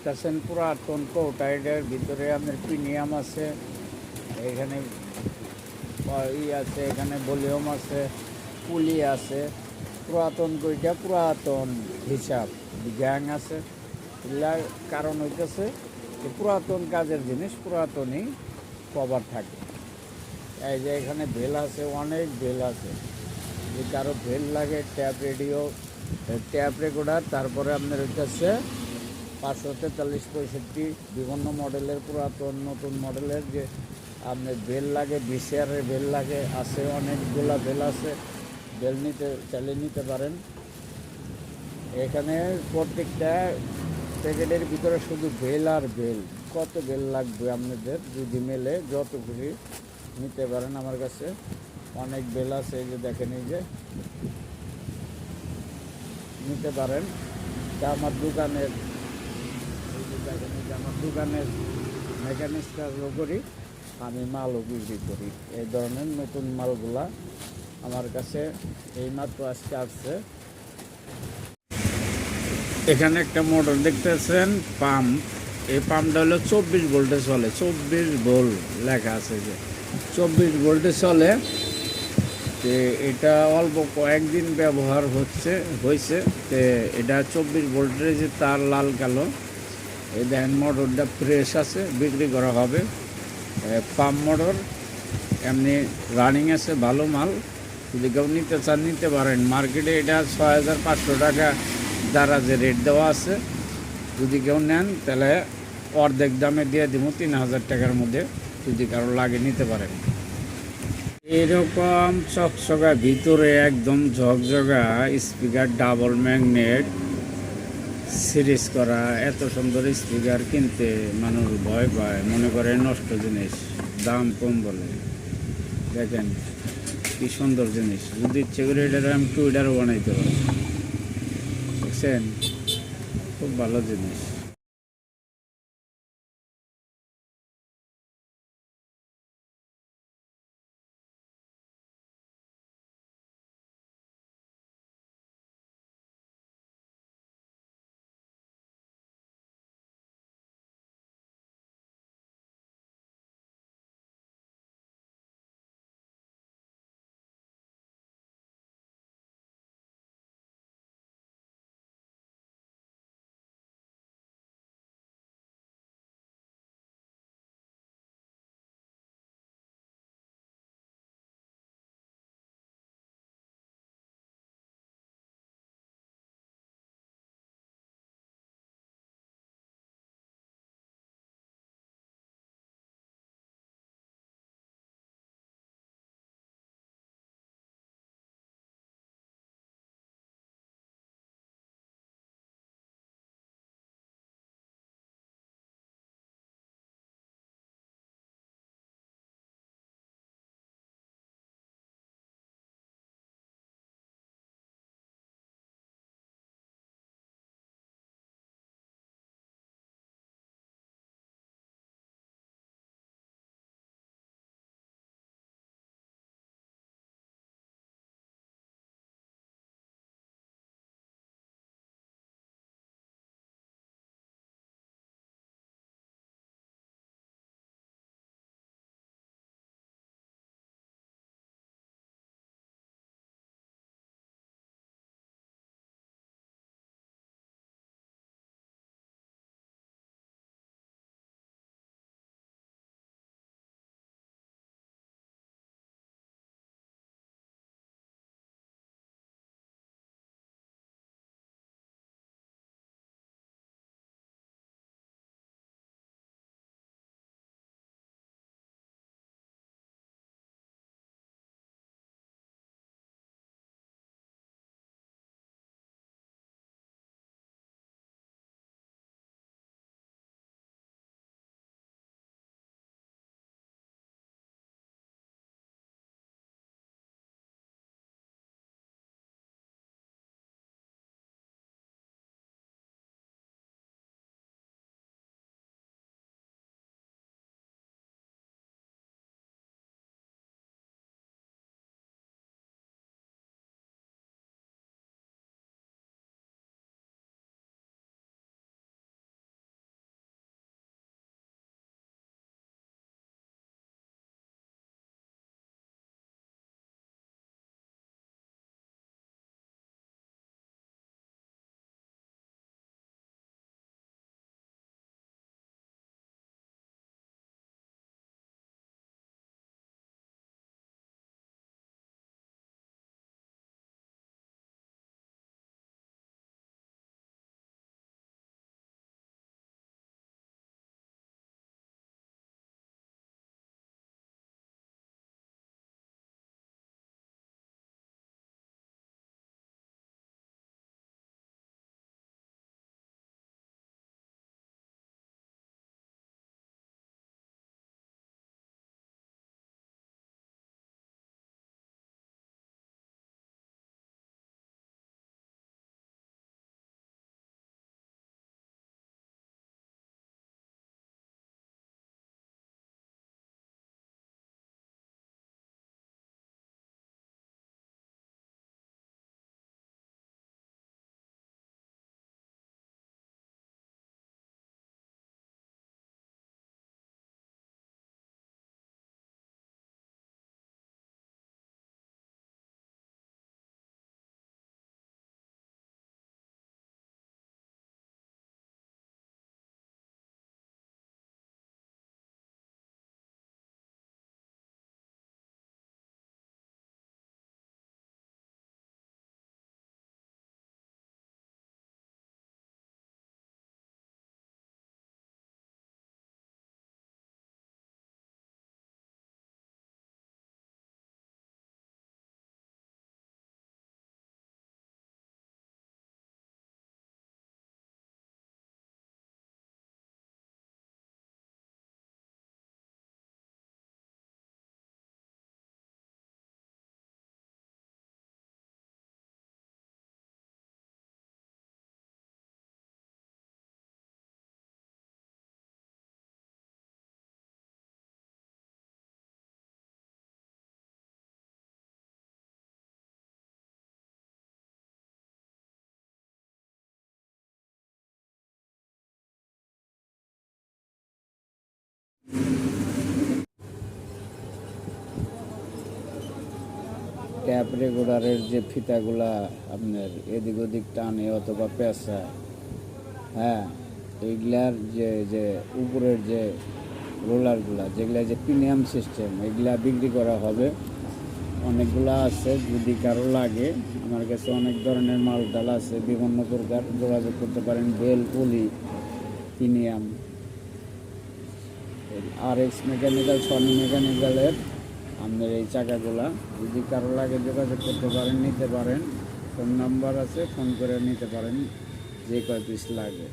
দেখতেছেন পুরাতন কৌটাইডের ভিতরে আপনার প্রিমিয়াম আছে, এখানে ই আছে, এখানে ভলিউম আছে, পুলি আছে, পুরাতন কইটা পুরাতন হিসাব, গ্যাং আছে। এগুলার কারণ হইতেছে যে পুরাতন কাজের জিনিস পুরাতনই কভার থাকে। এই যে এখানে ভেল আছে, অনেক ভেল আছে। যদি কারও ভেল লাগে, ট্যাপ রেডিও, ট্যাপ রেকর্ডার, তারপরে আপনার হইতেছে পাঁচশো তেতাল্লিশ পঁয়ষট্টি বিভিন্ন মডেলের পুরাতন, নতুন মডেলের যে আপনার বেল লাগে, বিসিআরের বেল লাগে, আছে অনেকগুলা বেল আছে। বেল নিতে, চালিয়ে নিতে পারেন। এখানে প্রত্যেকটা প্যাকেটের ভিতরে শুধু বেল আর বেল। কত বেল লাগবে আপনাদের যদি মেলে, যত খুশি নিতে পারেন আমার কাছে। অনেক বেল আছে, এই যে দেখেন, এই যে। নিতে পারেন। তা আমার দোকানের দেখেন আমার দোকানের মেকানিক্স কাজও আমি মালও বিক্রি করি। এই ধরনের নতুন মালগুলা আমার কাছে এইমাত্র আজকে আসছে। এখানে একটা মোটর দেখতেছেন পাম্প এই পাম্পটা হলো চব্বিশ ভোল্টে চলে, চব্বিশ ভোল্ট লেখা আছে যে। চব্বিশ ভোল্টে চলে, তে এটা অল্প কয়েকদিন ব্যবহার হচ্ছে, হয়েছে, তে এটা চব্বিশ ভোল্টের যে তার লাল কালো এই দেখেন মোটরটা ফ্রেশ আছে, বিক্রি করা হবে। পাম্প মোটর, এমনি রানিং আছে, ভালো মাল। যদি কেউ নিতে চান, নিতে পারেন। মার্কেটে এটা ছয় হাজার পাঁচশো টাকা দ্বারা যে রেট দেওয়া আছে, যদি কেউ নেন, তাহলে অর্ধেক দামে দিয়ে দিব, তিন হাজার টাকার মধ্যে, যদি কারও লাগে, নিতে পারেন। এরকম চকচকা, ভিতরে একদম ঝকঝকা স্পিকার ডাবল ম্যাগনেট সিরিজ করা, এত সুন্দর স্পিকার কিনতে মানুষ ভয় পায়, মনে করে নষ্ট জিনিস, দাম কম বলে। দেখেন, কি সুন্দর জিনিস। যদি ইচ্ছে করে এটার আমি টুইটারও বানাইতে পারি। দেখছেন? খুব ভালো জিনিস। ট্যাপ রেগুলারের যে ফিতাগুলা আপনার এদিক ওদিক টানে অথবা পেঁচা হ্যাঁ এইগুলার যে যে উপরের যে রোলারগুলা, যেগুলা যে প্রিমিয়াম সিস্টেম, এগুলা বিক্রি করা হবে। অনেকগুলা আছে, যদি কারও লাগে, আমার কাছে অনেক ধরনের মাল ডাল আছে, বিভিন্ন প্রকার যোগাযোগ করতে পারেন, বেল, পলি, প্রিমিয়াম। আর এক্স মেকানিক্যাল, সনি মেকানিক্যালের আপনার এই চাকাগুলা, যদি কারও লাগে যোগাযোগ করতে পারেন, নিতে পারেন। ফোন নাম্বার আছে, ফোন করে নিতে পারেন, যে কয় পিস লাগে।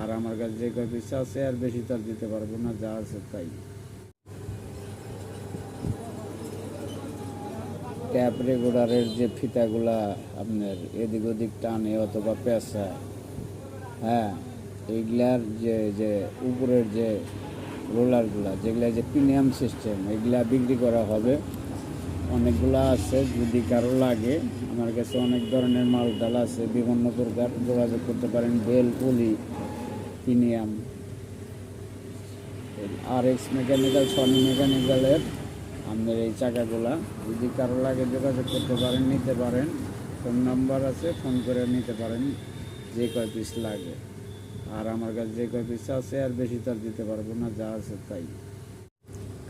আর আমার কাছে যে কয় পিস আছে, আর বেশি তার দিতে পারব না, যা আছে তাই। ট্যাপ রেগুলারের যে ফিতাগুলা আপনার এদিক ওদিক টানে অথবা পেঁচা হ্যাঁ এইগুলার যে যে উপরের যে রোলারগুলা, যেগুলা যে প্রিমিয়াম সিস্টেম, এগুলা বিক্রি করা হবে। অনেকগুলা আছে, যদি কারও লাগে। আমার কাছে অনেক ধরনের মাল ডাল আছে, বিভিন্ন প্রকার। যোগাযোগ করতে পারেন বেল পলি, প্রিমিয়াম। আর এক্স মেকানিক্যাল সনি মেকানিক্যালের আপনার এই চাকাগুলা। যদি কারও লাগে যোগাযোগ করতে পারেন, নিতে পারেন। ফোন নাম্বার আছে, ফোন করে নিতে পারেন, যে কয় পিস লাগে। আর আমার কাছে যে কয় পিস আছে, আর বেশি তার দিতে পারব না, যা আছে তাই।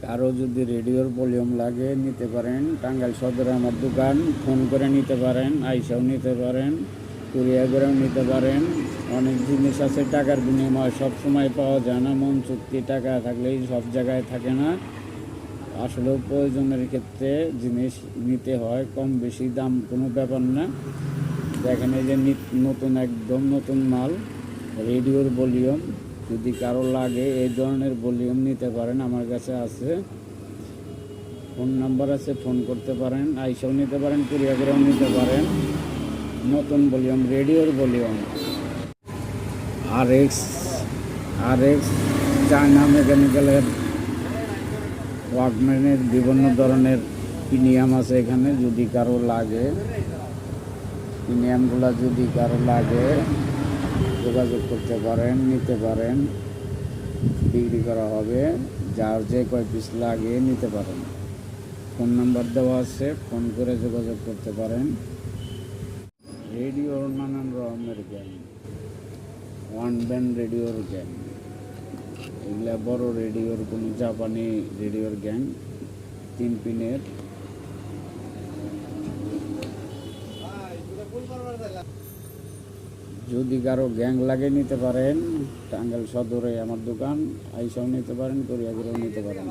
কারও যদি রেডিওর ভলিউম লাগে, নিতে পারেন। টাঙ্গাইল সদরে আমার দোকান, ফোন করে নিতে পারেন, আইসাও নিতে পারেন কুরিয়া করেও নিতে পারেন। অনেক জিনিস আছে, টাকার বিনিময় সব সময় পাওয়া যায় না। মন চুক্তি, টাকা থাকলেই সব জায়গায় থাকে না। আসলেও প্রয়োজনের ক্ষেত্রে জিনিস নিতে হয়, কম বেশি দাম কোনো ব্যাপার না। দেখেন এই যে নিত- নতুন, একদম নতুন মাল। রেডিওর ভলিউম, যদি কারও লাগে এই ধরনের ভলিউম নিতে পারেন, আমার কাছে আছে। ফোন নাম্বার আছে, ফোন করতে পারেন, আইসাও নিতে পারেন কুরিয়া করেও নিতে পারেন। নতুন ভলিউম, রেডিওর ভলিউম। আর এক্স আর এক্স চায়না মেকানিক্যালের ওয়াকম্যানের বিভিন্ন ধরনের প্রিমিয়াম আছে এখানে, যদি কারও লাগে। প্রিমিয়ামগুলো যদি কারও লাগে যোগাযোগ করতে পারেন, নিতে পারেন। বিক্রি করা হবে, যার যে কয় পিস লাগে নিতে পারেন। ফোন নাম্বার দেওয়া আছে, ফোন করে যোগাযোগ করতে পারেন। রেডিওর নানান রকমের জ্ঞান ওয়ান ব্যান্ড রেডিওর জ্ঞান এগুলা বড় রেডিওর কোনো জাপানি রেডিওর গ্যাং তিন পিনের। যদি কারও গ্যাং লাগে নিতে পারেন, টাঙ্গাইল সদরে আমার দোকান, আইসাও নিতে পারেন করিয়াগুড়েও নিতে পারেন।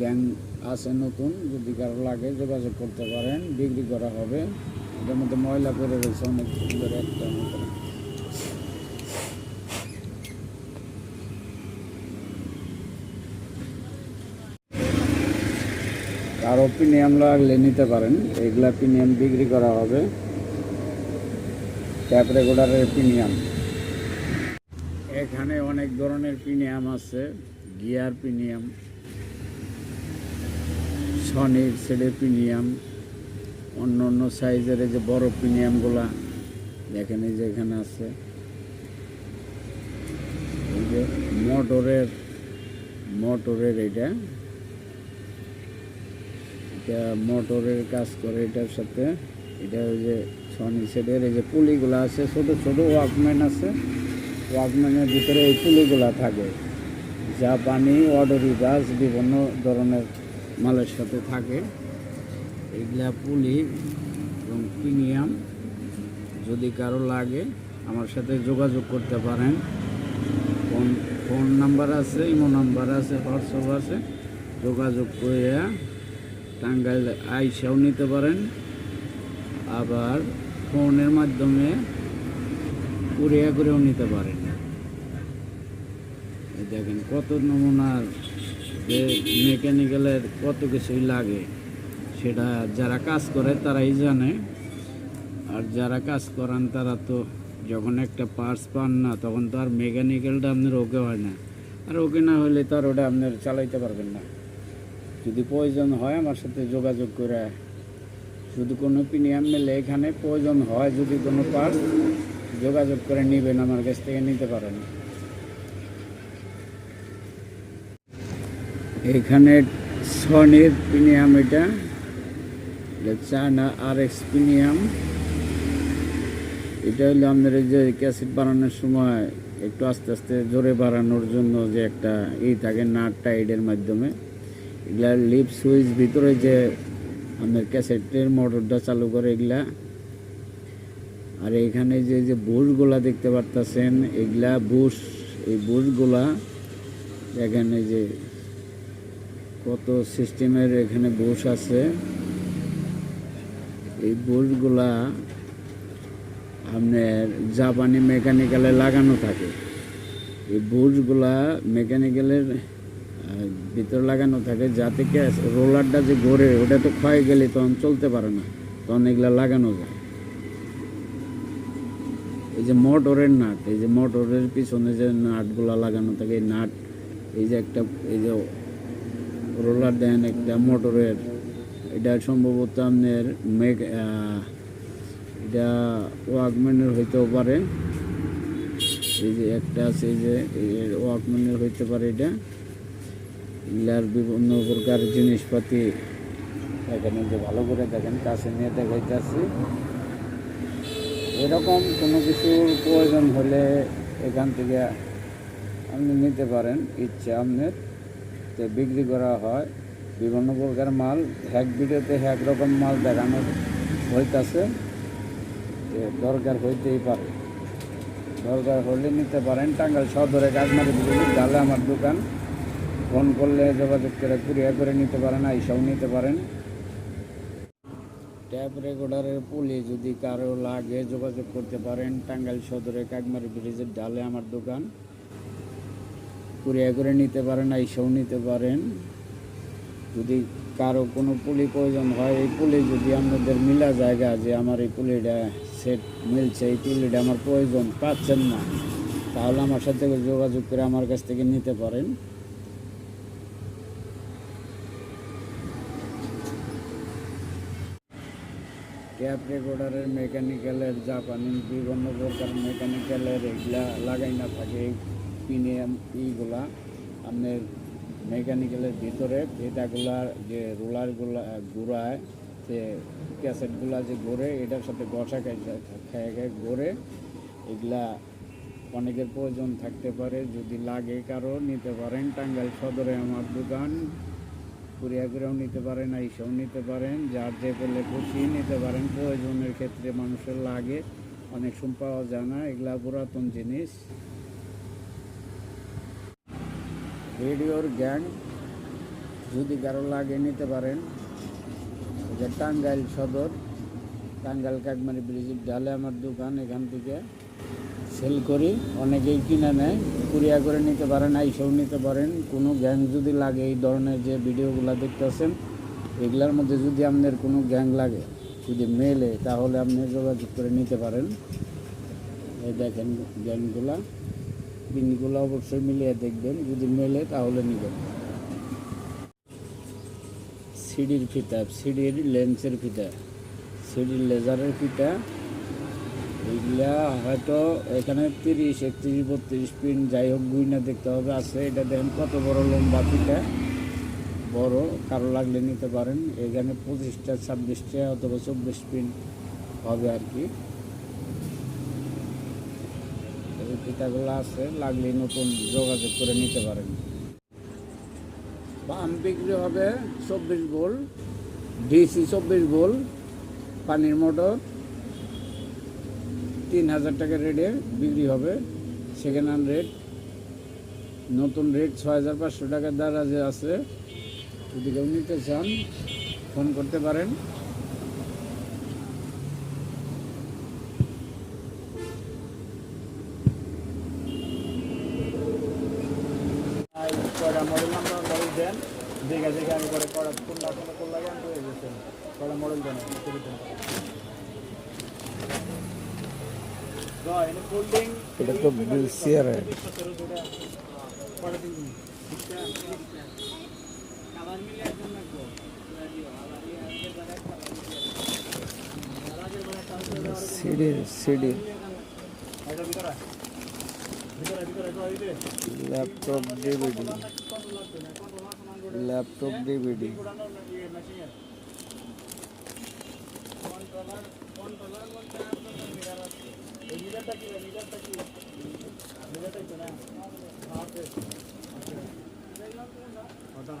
গ্যাং আছে নতুন, যদি কারও লাগে যোগাযোগ করতে পারেন, বিক্রি করা হবে। এটার মধ্যে ময়লা করে রয়েছে অনেক সুন্দর একটা মতো কারও প্রিমিয়াম লাগলে নিতে পারেন, এগুলা প্রিমিয়াম বিক্রি করা হবে। ট্যাপ রেগুলারের প্রিমিয়াম। এখানে অনেক ধরনের প্রিমিয়াম আছে, গিয়ার প্রিমিয়াম, সনির সেডের প্রিমিয়াম, অন্য অন্য সাইজের যে বড় প্রিমিয়ামগুলা, দেখেন এই যে এখানে আছে। এই যে মোটরের মোটরের এইটা। এটা মোটরের কাজ করে এটার সাথে। এটা ওই যে সনি সেটের এই যে পুলিগুলো আছে, ছোটো ছোটো ওয়াকম্যান আছে। ওয়াকম্যানের ভিতরে এই পুলিগুলা থাকে। জাপানি অডরি গাছ বিভিন্ন ধরনের মালের সাথে থাকে। এগুলা পুলি এবং প্রিমিয়াম, যদি কারও লাগে আমার সাথে যোগাযোগ করতে পারেন। ফোন ফোন নাম্বার আছে, ইমো নাম্বার আছে, হোয়াটসঅ্যাপ আছে। যোগাযোগ করে টাঙ্গাইল আইসাও নিতে পারেন। আবার ফোনের মাধ্যমে কুরিয়া করেও নিতে পারেন দেখেন কত নমুনার যে মেকানিক্যালের কত কিছুই লাগে, সেটা যারা কাজ করে তারাই জানে। আর যারা কাজ করান তারা তো যখন একটা পার্টস পান না, তখন তো আর মেকানিক্যালটা আপনার ওকে হয় না। আর ওকে না হলে তো আর ওটা আপনার চালাইতে পারবেন না। যদি প্রয়োজন হয় আমার সাথে যোগাযোগ করে যদি কোনো প্রিমিয়াম মেলে এখানে প্রয়োজন হয়, যদি কোনো পার্টস যোগাযোগ করে নেবেন আমার কাছ থেকে, নিতে পারেন। এখানে সনির প্রিমিয়াম এটা চায়না আর এক্স প্রিমিয়াম এটা হলো আমাদের যে ক্যাসেট বানানোর সময় একটু আস্তে আস্তে জোরে বাড়ানোর জন্য যে একটা ই থাকে নাট টাইডের মাধ্যমে। এগুলা লিপ সুইচ ভিতরে যে আমাদের ক্যাসেটের মোটরটা চালু করে এগুলা। আর এখানে যে যে বুশগুলা দেখতে পারতেছেন, এগুলা বুশ, এই বুশগুলা, এখানে যে কত সিস্টেমের এখানে বুশ আছে। এই বুশগুলা আপনার জাপানি মেকানিক্যালে লাগানো থাকে। এই বুশগুলা মেকানিক্যালের ভিতর লাগানো থাকে, যাতে কি রোলারটা যে ঘোরে, ওটা তো ক্ষয় গেলে তখন চলতে পারে না, তখন এগুলা লাগানো যায়। এই যে মোটরের নাট, এই যে মোটরের পিছনে যে নাটগুলা লাগানো থাকে, এই নাট, এই যে একটা, এই যে রোলার দেন একটা মোটরের, এটা সম্ভবত আপনার মেঘ এটা ওয়াকম্যানের হইতেও পারে। এই যে একটা আছে যে ওয়াকম্যানের হইতে পারে এটা। এগুলার বিভিন্ন প্রকার জিনিসপাতি এখানে যে ভালো করে দেখেন, কাছে নিয়ে দেখাইতেছি। এরকম কোনো কিছুর প্রয়োজন হলে এখান থেকে আপনি নিতে পারেন, ইচ্ছে আপনার। তো বিক্রি করা হয়, বিভিন্ন প্রকার মাল, এক ভিডিওতে এক রকম মাল দেখানো হইতাছে। দরকার হইতেই পারে। দরকার হলে নিতে পারেন। টাঙ্গাল সদরে বিজলি ডালে আমার দোকান। ফোন করলে যোগাযোগ করে কুরিয়া করে নিতে পারেন, আইসাও নিতে পারেন। ট্যাপ রেকর্ডারের পুলি যদি কারও লাগে যোগাযোগ করতে পারেন, টাঙ্গাইল সদরে কাকমারি ব্রিজের ডালে আমার দোকান। কুরিয়া করে নিতে পারেন, আইসাও নিতে পারেন। যদি কারও কোনো পুলি প্রয়োজন হয়, এই পুলি যদি আপনাদের মিলা জায়গা যে আমার এই পুলিটা সেট মিলছে, এই পুলিটা আমার প্রয়োজন, পাচ্ছেন না, তাহলে আমার সাথে যোগাযোগ করে আমার কাছ থেকে নিতে পারেন। ট্যাপ রেকর্ডারের মেকানিক্যালের জাপানি বিভিন্ন প্রকার মেকানিক্যালের এগুলা লাগাই না থাকে প্রিমিয়াম ইগুলা আপনার মেকানিক্যালের ভিতরে ফিতাগুলা যে রোলারগুলা ঘুরায়, যে ক্যাসেটগুলা যে ঘোরে, এটার সাথে খাই খেয়ে খেয়ে, ঘোরে। এগুলা অনেকের প্রয়োজন থাকতে পারে, যদি লাগে কারও, নিতে পারেন। টাঙ্গাইল সদরে আমার দোকান। কুরিয়া করেও নিতে পারেন, আইসাও নিতে পারেন, যার যে পেলে খুশি নিতে পারেন। প্রয়োজনের ক্ষেত্রে মানুষের লাগে, অনেক সময় পাওয়া যায় না, এগুলা পুরাতন জিনিস। রেডিওর গ্যাং যদি কারও লাগে নিতে পারেন যে টাঙ্গাইল সদর, টাঙ্গাইল কাকমারি ব্রিজের ডালে আমার দোকান, এখান থেকে। সেল করি, অনেকেই কিনে নেয়, কুরিয়া করে নিতে পারেন, আইসেও নিতে পারেন। কোনো গ্যাং যদি লাগে এই ধরনের যে ভিডিওগুলো দেখতেছেন, এগুলার মধ্যে যদি আপনার কোনো গ্যাং লাগে, যদি মেলে তাহলে আপনি যোগাযোগ করে নিতে পারেন। এই দেখেন গ্যাংগুলা, পিনগুলো অবশ্যই মিলিয়ে দেখবেন, যদি মেলে তাহলে নেবেন। সিডির ফিতা, সিডির লেন্সের ফিতা, সিডির লেজারের ফিতা এইগুলা হয়তো এখানে তিরিশ, একত্রিশ, বত্রিশ পিন যাই হোক গুইনা দেখতে হবে। আছে, এটা দেখেন কত বড় লম্বা ফিতা বড়, কারও লাগলে নিতে পারেন। এখানে পঁচিশটা, ছাব্বিশটা অথবা চব্বিশ পিন হবে আর কি। ফিতাগুলো আছে, লাগলে নতুন যোগাযোগ করে নিতে পারেন। পাম্প বিক্রি হবে চব্বিশ গোল, ডিসি চব্বিশ গোল, পানির মোটর। তিন হাজার টাকা রেটে বিক্রি হবে। সেকেন্ড হ্যান্ড রেট নতুন রেট ছয় হাজার পাঁচশো টাকার দ্বারা যে আছে, যদি কেউ নিতে চান ফোন করতে পারেন। কয়টা মডেল নাম্বার দেন দেখে দেখে আমি করে কোনটা কোনটা কোন লাগে আমি করে দিচ্ছেন কয়টা মডেল দেন এটা তো সিয়ার কয়টা দিন সিডি সিডি এটা ভিতরে ভিতরে ভিতরে ভিতরে ল্যাপটপ ডিভিডি কত লাগবে पता